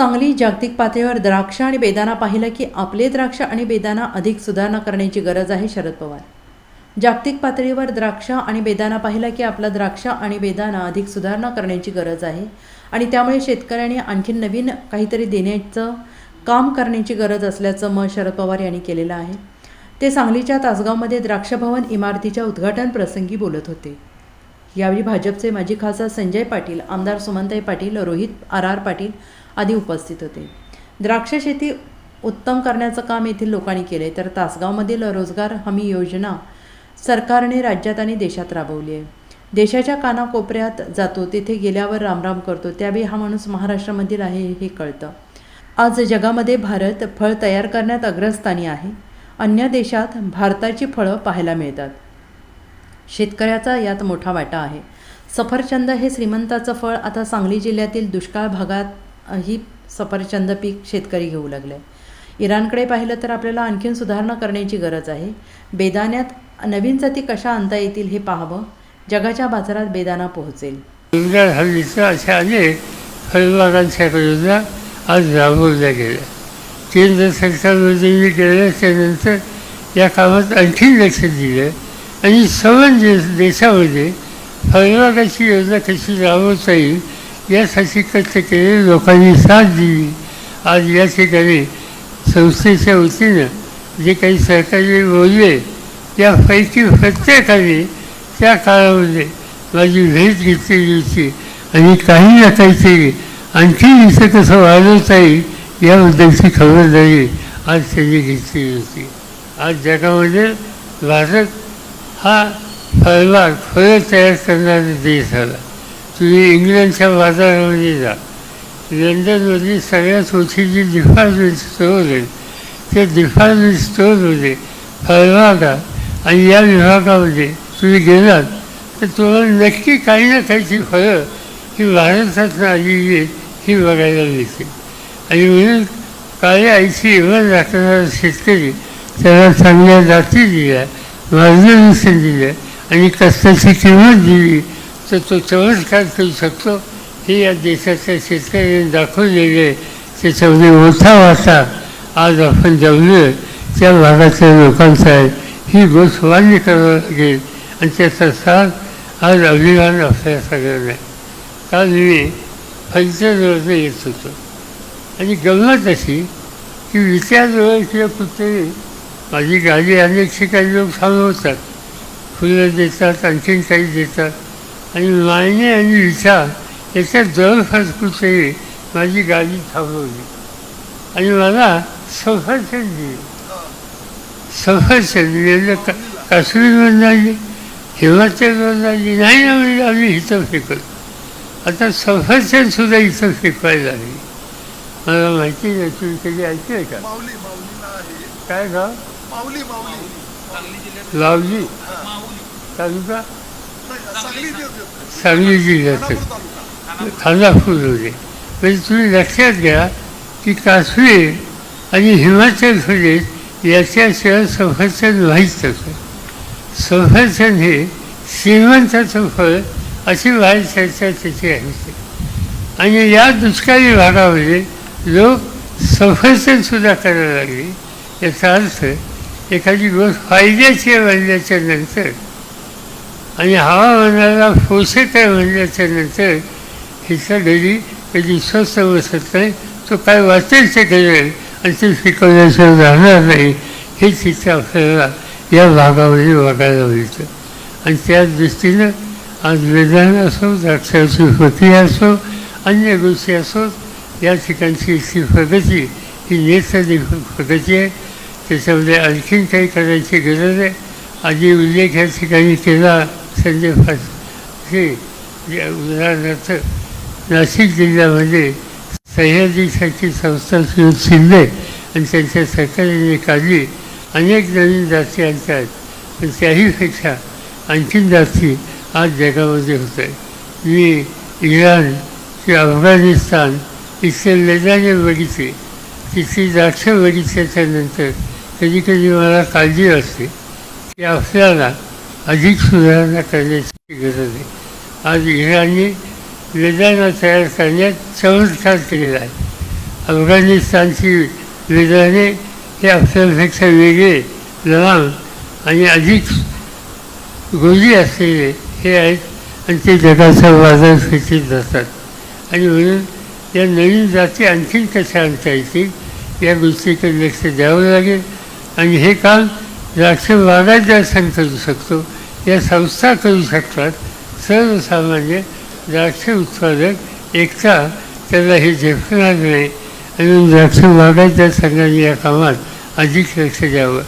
सांगली जागतिक पातळीवर द्राक्ष आणि बेदाना पाहिलं की आपले द्राक्ष आणि बेदाना अधिक सुधारणा करण्याची गरज आहे शरद पवार. जागतिक पातळीवर द्राक्ष आणि बेदाना पाहिला की आपला द्राक्ष आणि बेदाना अधिक सुधारणा करण्याची गरज आहे आणि त्यामुळे शेतकऱ्यांनी आणखी नवीन काहीतरी देण्याचं काम करण्याची गरज असल्याचं मत शरद पवार यांनी केलेलं आहे. ते सांगलीच्या तासगावमध्ये द्राक्ष भवन इमारतीच्या उद्घाटन प्रसंगी बोलत होते. यावेळी भाजपचे माजी खासदार संजय पाटील आमदार सुमनताई पाटील रोहित आर आर पाटील आदी उपस्थित होते. द्राक्ष शेती उत्तम करण्याचं काम येथील लोकांनी केले तर तासगावमधील रोजगार हमी योजना सरकारने राज्यात आणि देशात राबवली आहे. देशाच्या कानाकोपऱ्यात जातो तेथे गेल्यावर रामराम करतो त्यावेळी हा माणूस महाराष्ट्रामधील आहे हे कळतं. आज जगामध्ये भारत फळ तयार करण्यात अग्रस्थानी आहे. अन्य देशात भारताची फळं पाहायला मिळतात. शेतकऱ्याचा यात मोठा वाटा आहे. सफरचंद हे श्रीमंताचं फळ आता सांगली जिल्ह्यातील दुष्काळ भागात ही सफरचंद पीक शेतकरी घेऊ लागले. इराणकडे पाहिलं तर आपल्याला आणखीन सुधारणा करण्याची गरज आहे. बेदाण्यात नवीन जाती कशा आणता येतील हे पाहावं. जगाच्या बाजारात बेदाना पोहोचेल. रोजगार अशा अनेक फळबागांच्या योजना आज राबवल्या गेल्या. केंद्र सरकारमध्ये केल्या त्यानंतर या कामात आणखी लक्ष दिलं आणि सर्व देशामध्ये फळबागाची योजना कशी राबवता येईल यासाठी कष्ट केले लोकांनी साथ दिली. आज या ठिकाणी संस्थेच्या वतीनं जे काही सरकारी बोलले त्यापैकी प्रत्येकाने त्या काळामध्ये माझी भेट घेतलेली होती. आणि काही ना काहीतरी आणखी इथं कसं वाढवता येईल याबद्दलची खबरदारी आज त्यांनी घेतलेली होती. आज जगामध्ये भारत हा फळबाग फळं तयार करणारा देश झाला. तुम्ही इंग्लंडच्या बाजारामध्ये जा. लंडनमधली सगळ्यात मोठी जी डिपार्टमेंट स्टोअर आहे त्या डिपार्टमेंट स्टोअरमध्ये फळबागा आणि या विभागामध्ये तुम्ही गेलात तर तुम्हाला नक्की काही ना काहीची फळं ही भारतातून आलेली आहेत ही बघायला मिळते आणि म्हणून काळ्या आईची एवढं राखणारा शेतकरी त्याला चांगल्या जाती दिल्या मार्गदर्शन दिलं आणि कष्टाची किंमत दिली. तर तो चमत्कार करू शकतो हे या देशाच्या शेतकऱ्यांनी दाखवून आहे त्याच्यामध्ये मोठा वाटा आज आपण जमलं त्या भागातल्या लोकांचा आहे. ही गोष्ट मान्य करावं लागेल. आणि त्याचा साथ आज अभिमान आपल्या सगळ्यांना. काल मी फलच्याजवळ येत होतो. आणि गंमत अशी की विचारजवळ किंवा कुठेही माझी गाडी अनेक ठिकाणी लोक थांबवतात. फुलं देतात आणखीन काही देतात. आणि मायने आणि विचार याच्यात जवळपास कुठेही माझी गाडी थांबवली. आणि मला सफरचंद दिली. सफरचंद म्हणजे का काश्मीरमधून आली हिमाचलमधून आली नाही ना म्हणजे आम्ही इथं फेकत आता सफरचंद सुद्धा इथं फेकवायला लागली. मला माहिती नाही तुम्ही कधी ऐकलं का? आहे. काय गाव? लावली. तालुका? सांगली देव खानापूर म्हणजे तुम्ही लक्षात घ्या की काश्मीर आणि हिमाचल प्रदेश याच्याशिवाय सफरचंद व्हायच असं सफरचंद हे श्रीमंताचं फळ अशी व्हायला चर्चा त्याची आहे. आणि या दुष्काळी भागामध्ये लोक सफरचंद सुद्धा करायला लागले. याचा अर्थ एखादी गोष्ट फायद्याची बनल्याच्या नंतर आणि हवामानाला पोषक आहे म्हणल्याच्या नंतर हिचा घरी कधी स्वस्त बसत नाही तो काय वाचेल ते करेल आणि ते शिकवल्याशिवाय राहणार नाही. हे तिथं आपल्याला या भागामध्ये बघायला मिळतं. आणि त्या दृष्टीनं आज वेदान असो द्राक्षाची होती असो अन्य गोष्टी असो या ठिकाणची इतकी प्रगती ही नैसर्गिक प्रगती आहे. त्याच्यामध्ये आणखीन काही करायची गरज आहे. आधी उल्लेख या ठिकाणी केला. संजय हे जे उदाहरणार्थ नाशिक जिल्ह्यामध्ये सह्याद्रीसारखी संस्था सुरू शिंदे आणि त्यांच्या सरकारने काढली. अनेक नवीन जाती आणतात. पण त्याहीपेक्षा आणखीन जाती आज जगामध्ये होत आहे मी इराण किंवा अफगाणिस्तान इथले लेदाने बघितले. तिथली द्राक्ष बघितल्याच्यानंतर कधी कधी मला काळजी असते की आपल्याला अधिक सुधारणा करण्याची गरज आहे आज इराणी वेदांना तयार करण्यात चमत्कार केलेला आहे अफगाणिस्तानची वेदाने हे आपल्यापेक्षा वेगळे लहान आणि अधिक गोजी असलेले हे आहेत आणि ते जगाचा बाजार बाजारपेठेत जातात आणि म्हणून या नवीन जाती आणखीन कशा आणता येतील या गोष्टीकडे लक्ष द्यावं लागेल आणि हे काम द्राक्ष बागायत संघ करू शकतो या संस्था करू शकतात. सर्वसामान्य द्राक्ष उत्पादक एकटा त्याला हे झेपणार नाही. आणि द्राक्ष मागायच्या संघाने या कामात अधिक लक्ष द्यावं.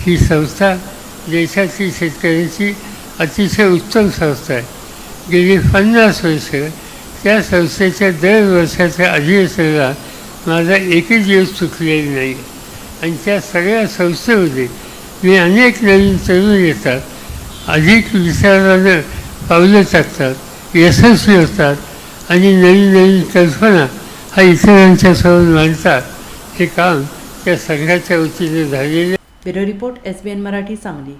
ही संस्था देशातील शेतकऱ्यांची अतिशय उत्तम संस्था आहे. गेली पन्नास वर्ष त्या संस्थेच्या दर वर्षाच्या अधिवेशनाला माझा एकही दिवस चुकलेला नाही. आणि त्या सगळ्या संस्थेमध्ये मी अनेक नवीन तरुण येतात. अधिक विचारानं पावलं टाकतात यशस्वी होतात आणि नवीन नवीन कल्पना हा इतरांच्या समोर मांडतात. हे काम त्या संघाच्या वतीने झालेले bureau report S B N Marathi Sangli.